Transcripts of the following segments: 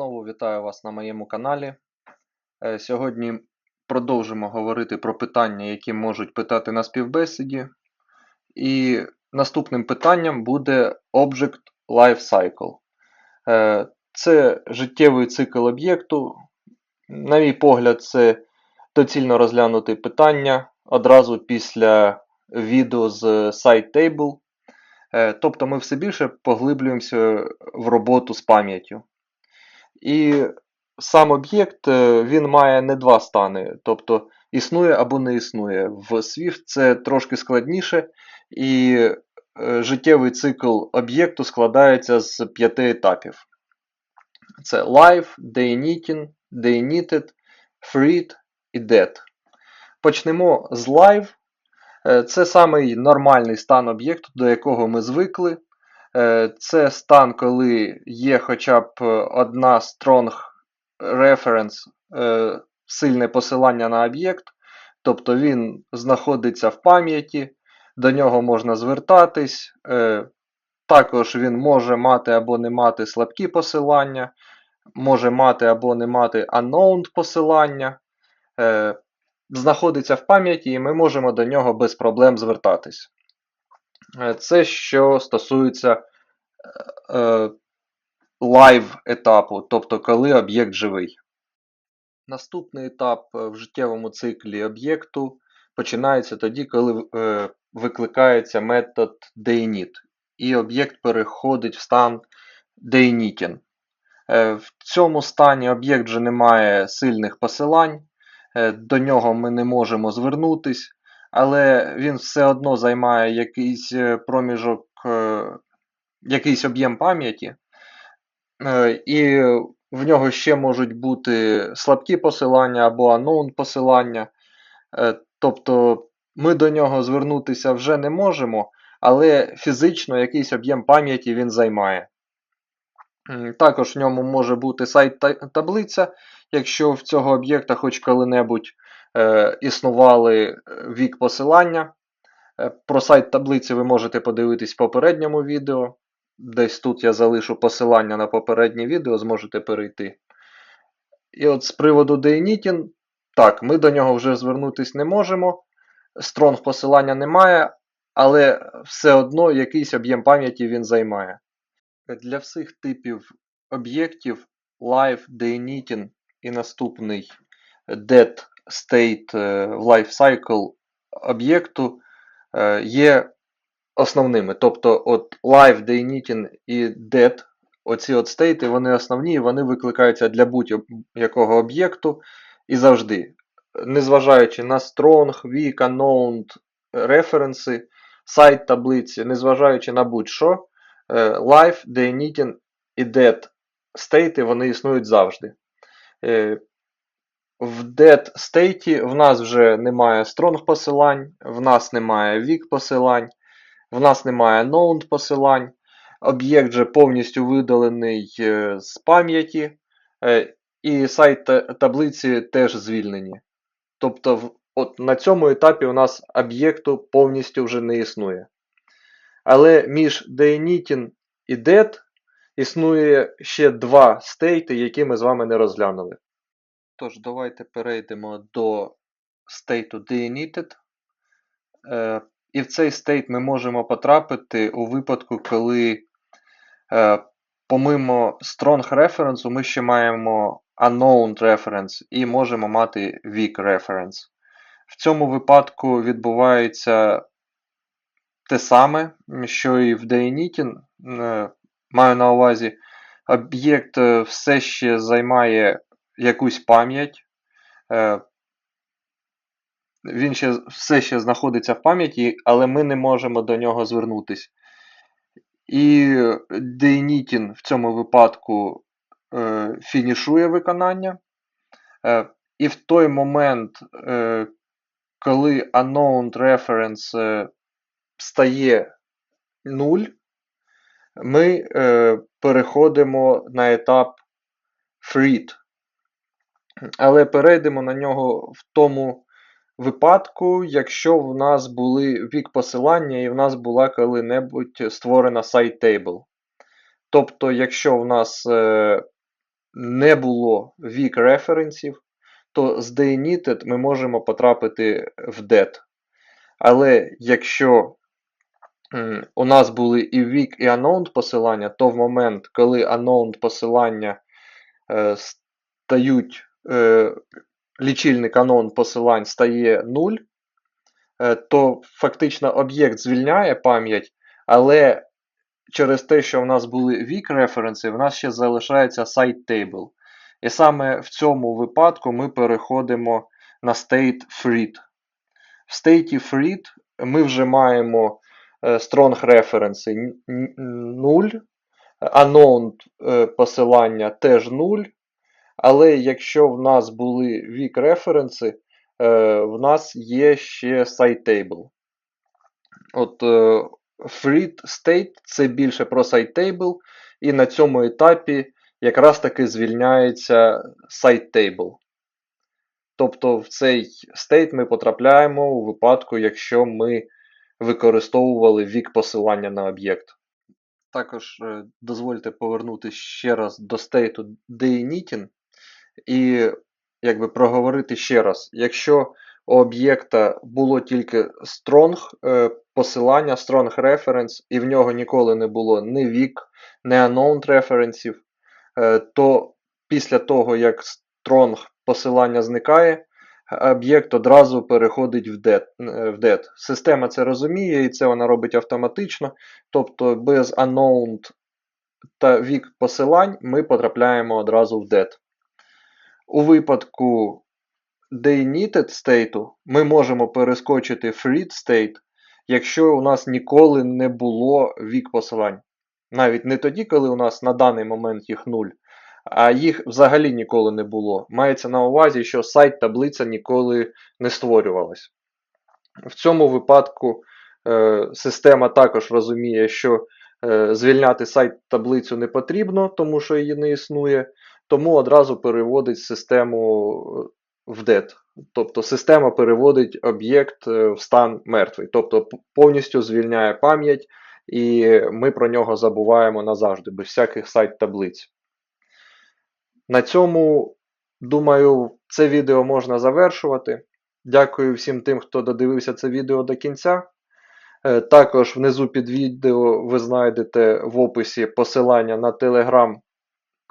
Знову вітаю вас на моєму каналі. Е, Сьогодні продовжимо говорити про питання, які можуть питати на співбесіді. І наступним питанням буде Object Lifecycle. Е, Це життєвий цикл об'єкту. На мій погляд, це доцільно розглянути питання одразу після відео з SiteTable. Е, Тобто ми все більше поглиблюємося в роботу з пам'яттю. І сам об'єкт е, він має не два стани, тобто існує або не існує. В Swift це трошки складніше, і е, життєвий цикл об'єкту складається з п'яти етапів. Це live, deinitting, deinitted, freed і dead. Почнемо з live. Е, Це самий нормальний стан об'єкту, до якого ми звикли. Е, Це стан, коли є хоча б одна strong reference, е, сильне посилання на об'єкт, тобто він знаходиться в пам'яті, до нього можна звертатись. е, Також він може мати або не мати слабкі посилання, може мати або не мати unknown посилання. е, Знаходиться в пам'яті, і ми можемо до нього без проблем звертатись. Е, Це що стосується е, лайв етапу, тобто коли об'єкт живий. Наступний етап е, в життєвому циклі об'єкту починається тоді, коли е, викликається метод deinit, і об'єкт переходить в стан deinitting. Е, в цьому стані об'єкт вже не має сильних посилань, е, до нього ми не можемо звернутись, але він все одно займає якийсь е, проміжок, е, якийсь об'єм пам'яті, е, і в нього ще можуть бути слабкі посилання або unknown посилання. Тобто ми до нього звернутися вже не можемо, але фізично якийсь об'єм пам'яті він займає. Також в ньому може бути сайт-таблиця, якщо в цього об'єкта хоч коли-небудь існували е, вік посилання. Е, Про сайт таблиці ви можете подивитись в попередньому відео. Десь тут я залишу посилання на попереднє відео, зможете перейти. І от з приводу Deinitting, так, ми до нього вже звернутися не можемо. Стронг посилання немає, але все одно якийсь об'єм пам'яті він займає. Для всіх типів об'єктів Live, Deinitting і наступний Dead State е, в Lifecycle об'єкту е, є основними. Тобто от Live, Deinitting і Dead, оці от стейти, вони основні, вони викликаються для будь-якого об'єкту і завжди. Незважаючи на strong, weak, unknown референси, сайт таблиці, незважаючи на будь-що, е, live, deinitting і dead стейти вони існують завжди. В dead стейті в нас вже немає strong посилань, в нас немає weak посилань, в нас немає known посилань. Об'єкт вже повністю видалений е, з пам'яті, е, і сайт таблиці теж звільнені. Тобто, от на цьому етапі у нас об'єкту повністю вже не існує. Але між deinitting і dead існує ще два стейти, які ми з вами не розглянули. Тож, давайте перейдемо до стейту deinitted. Е, і в цей стейт ми можемо потрапити у випадку, коли е, помимо strong reference ми ще маємо unknown reference і можемо мати weak reference. В цьому випадку відбувається те саме, що і в deinitting. Е, Маю на увазі, об'єкт е, все ще займає якусь пам'ять. Е, Він ще все ще знаходиться в пам'яті, але ми не можемо до нього звернутися. І deinitting в цьому випадку е, фінішує виконання. Е, і в той момент, е, коли unknown reference е, стає 0, ми е, переходимо на етап freed. Але перейдемо на нього в тому випадку, якщо в нас були вік посилання і в нас була коли-небудь створена сайт-тейбл. Тобто, якщо в нас е, не було weak референсів, то з deinitted ми можемо потрапити в dead. Але якщо м, у нас були і weak, і unknown посилання, то в момент, коли unknown посилання е, стають, е, лічильник unknown посилань стає 0, е, то фактично об'єкт звільняє пам'ять, але через те, що в нас були weak референси, в нас ще залишається site table. І саме в цьому випадку ми переходимо на state freed. В state freed ми вже маємо е, strong references 0, unknown е, посилання теж 0. Але якщо в нас були weak референси, в нас є ще site table. От е, Freed State це більше про sitetable, і на цьому етапі якраз таки звільняється sitetable. Тобто в цей стейт ми потрапляємо у випадку, якщо ми використовували вік посилання на об'єкт. Також е, дозвольте повернутися ще раз до стейту deinitting і якби проговорити ще раз. Якщо у об'єкта було тільки strong е, посилання, strong reference, і в нього ніколи не було ні weak, ні unknown референсів, е, то після того, як strong посилання зникає, об'єкт одразу переходить в е, в dead. Система це розуміє і це вона робить автоматично. Тобто без unknown та weak посилань ми потрапляємо одразу в dead. У випадку deinitted state ми можемо перескочити freed state, якщо у нас ніколи не було вік посилань. Навіть не тоді, коли у нас на даний момент їх 0, а їх взагалі ніколи не було. Мається на увазі, що сайт таблиця ніколи не створювалась. В цьому випадку е, система також розуміє, що е, звільняти сайт таблицю не потрібно, тому що її не існує, тому одразу переводить систему в dead. Тобто система переводить об'єкт е, в стан мертвий, тобто повністю звільняє пам'ять, і ми про нього забуваємо назавжди, без всяких сайт таблиць. На цьому, думаю, це відео можна завершувати. Дякую всім тим, хто додивився це відео до кінця. Е, Також внизу під відео ви знайдете в описі посилання на телеграм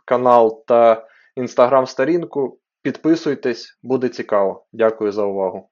канал та інстаграм сторінку. Підписуйтесь, буде цікаво. Дякую за увагу.